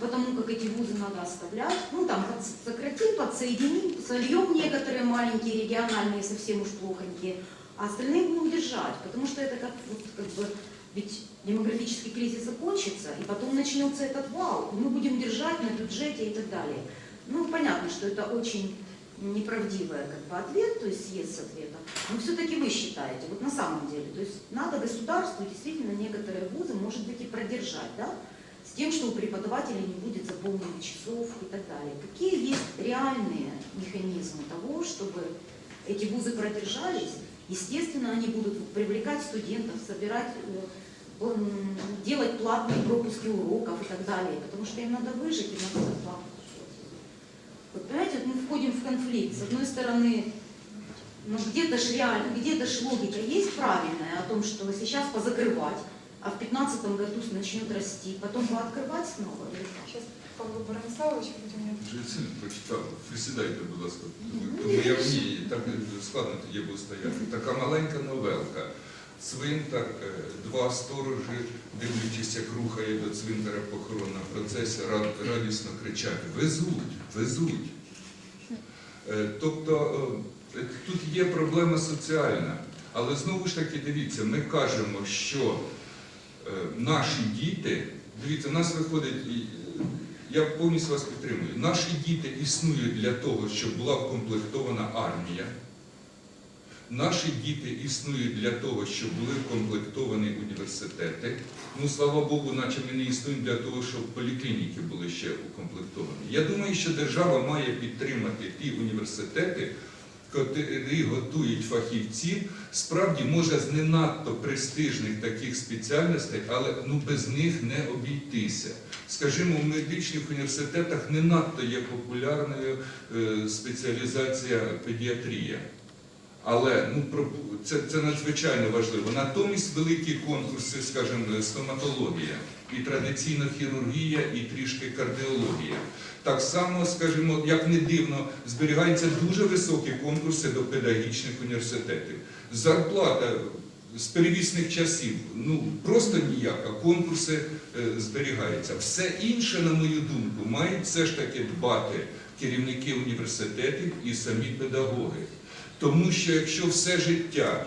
потому как эти вузы надо оставлять. Ну, там сократим, подсоединим, сольем некоторые маленькие, региональные, совсем уж плохонькие, а остальные будем держать, потому что это как, вот, как бы, ведь демографический кризис закончится, и потом начнется этот вал, и мы будем держать на бюджете и так далее. Ну, понятно, что это очень неправдивый как бы, ответ, то есть съезд с ответом, но все-таки вы считаете, вот на самом деле, то есть надо государству действительно некоторые вузы, может быть, и продержать, да, с тем, что у преподавателей не будет заполненных часов и так далее. Какие есть реальные механизмы того, чтобы эти вузы продержались? Естественно, они будут привлекать студентов, собирать, э, делать платные пропуски уроков и так далее, потому что им надо выжить, им надо зарплату. Вот понимаете, вот мы входим в конфликт. С одной стороны, ну где-то ж реально, где-то ж логика есть правильная о том, что сейчас позакрывать, а в 2015 году начнет расти, потом пооткрывать снова. или как? Сейчас Павло Бориславович, потім я. Вже сильно прочитав. Присідайте, будь ласка. Тому я вмію, так складно тоді був стояти. Така маленька новелка. Цвинтар, е, два сторожі, дивлячись, як рухає до цвинтара похоронна процесія, рад- радісно кричать: Везуть, везуть. Е, Тобто е, тут є проблема соціальна. Але знову ж таки, дивіться, ми кажемо, що наші діти, дивіться, у нас виходить, е, я повністю вас підтримую, наші діти існують для того, щоб була вкомплектована армія. Наші діти існують для того, щоб були вкомплектовані університети. Ну, слава Богу, наче ми не існуємо для того, щоб поліклініки були ще укомплектовані. Я думаю, що держава має підтримати ті університети, котрі готують фахівців, справді може з не надто престижних таких спеціальностей, але ну без них не обійтися. Скажімо, в медичних університетах не надто є популярною е, спеціалізація педіатрія. Але ну, це, це надзвичайно важливо. Натомість великі конкурси, скажімо, стоматологія, і традиційна хірургія, і трішки кардіологія. Так само, скажімо, як не дивно, зберігаються дуже високі конкурси до педагогічних університетів. Зарплата з перевісних часів, ну просто ніяка, конкурси е, зберігаються. Все інше, на мою думку, мають все ж таки дбати керівники університетів і самі педагоги. Тому що якщо все життя,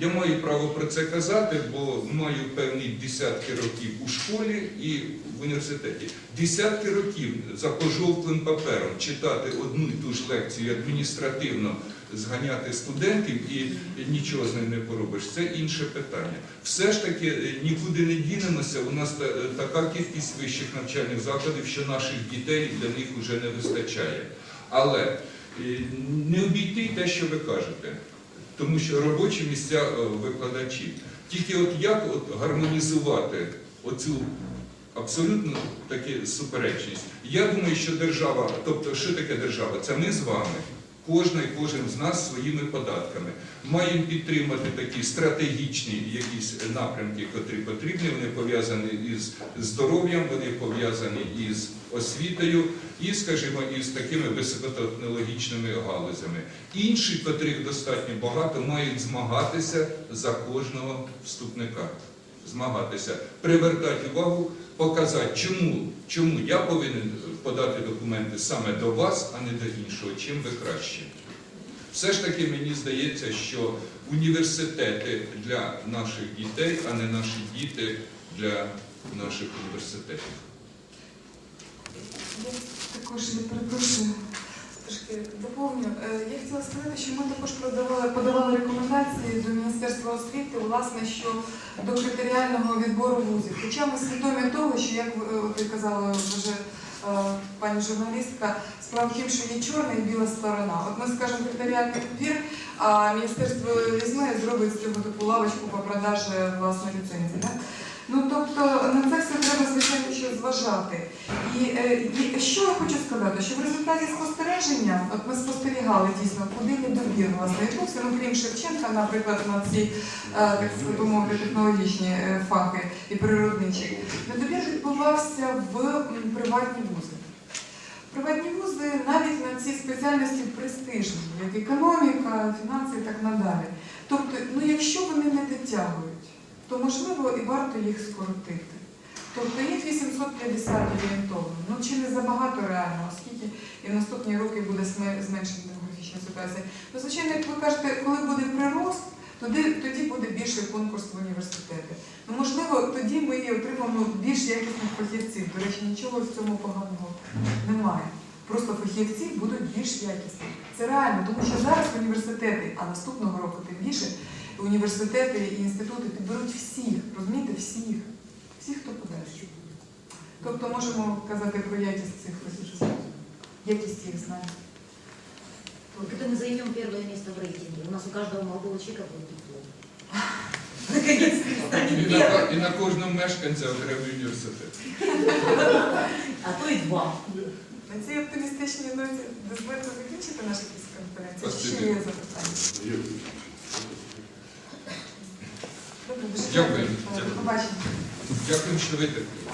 я маю право про це казати, бо маю певні десятки років у школі і в університеті. Десятки років за пожовклим папером читати одну і ту ж лекцію адміністративно зганяти студентів і нічого з ним не поробиш. Це інше питання. Все ж таки е, нікуди не дінемося. У нас така кількість вищих навчальних закладів, що наших дітей для них вже не вистачає. Але е, не обійти те, що ви кажете, тому що робочі місця е, викладачів. Тільки от як от гармонізувати оцю абсолютно таку суперечність? Я думаю, що держава, тобто, що таке держава? Це ми з вами. Кожна і кожен з нас своїми податками маємо підтримати такі стратегічні якісь напрямки, котрі потрібні. Вони пов'язані із здоров'ям, вони пов'язані із освітою і, скажімо, із такими високотехнологічними галузями. Інші, котрих достатньо багато, мають змагатися за кожного вступника. Змагатися, привертати увагу, показати, чому, чому я повинен подати документи саме до вас, а не до іншого, чим ви краще. Все ж таки мені здається, що університети для наших дітей, а не наші діти для наших університетів. Я також я перепрошую, трошки доповню. Е, Я хотіла сказати, що ми також подавали, рекомендації Міністерства освіти, власне, що до критеріального відбору вузів. Хоча ми свідомі того, що, як ви от казала вже е, пані журналістка, справа в тім, що є чорна і біла сторона. От ми скажемо критеріальний відбір, а міністерство візьме і зробить з цього таку лавочку по продажі власної ліцензії. Ну тобто на це все треба звичайно що зважати. І, е, і що я хочу сказати, що в результаті спостереження, от ми спостерігали дійсно, куди власне відбувся, ну крім Шевченка, наприклад, на ці е, так мовити технологічні е, фахи і природничі, недобір відбувався в приватні вузи. Приватні вузи навіть на ці спеціальності престижні, як економіка, фінанси і так надалі. Тобто, ну якщо вони не дотягують, то можливо і варто їх скоротити. Тобто їх 850 орієнтовно. Ну чи не забагато реально, оскільки і в наступні роки буде зменшена демографічна ситуація. Ну, звичайно, як ви кажете, коли буде прирост, тоді, тоді буде більший конкурс в університети. Ну, можливо, тоді ми і отримаємо більш якісних фахівців. До речі, нічого в цьому поганого немає. Просто фахівці будуть більш якісні. Це реально, тому що зараз університети, а наступного року тим більше, університети і інститути підберуть всіх, розумієте, всіх, всіх, хто подасть. Тобто можемо казати про якість цих фахівців, якість їх знань. Вот это мы займем первое место в рейтинге. У нас у каждого молодого человека будет диплом. Наконец-то І станет на, первым. ка- і на кожного мешканця окремий університет. А то и два. На цій оптимістичній ноті дозвольте закінчити нашу прес-конференцію. Чи Спасибі. Ще є запитання. Добре, Дякую. Дякую, що витерпіли.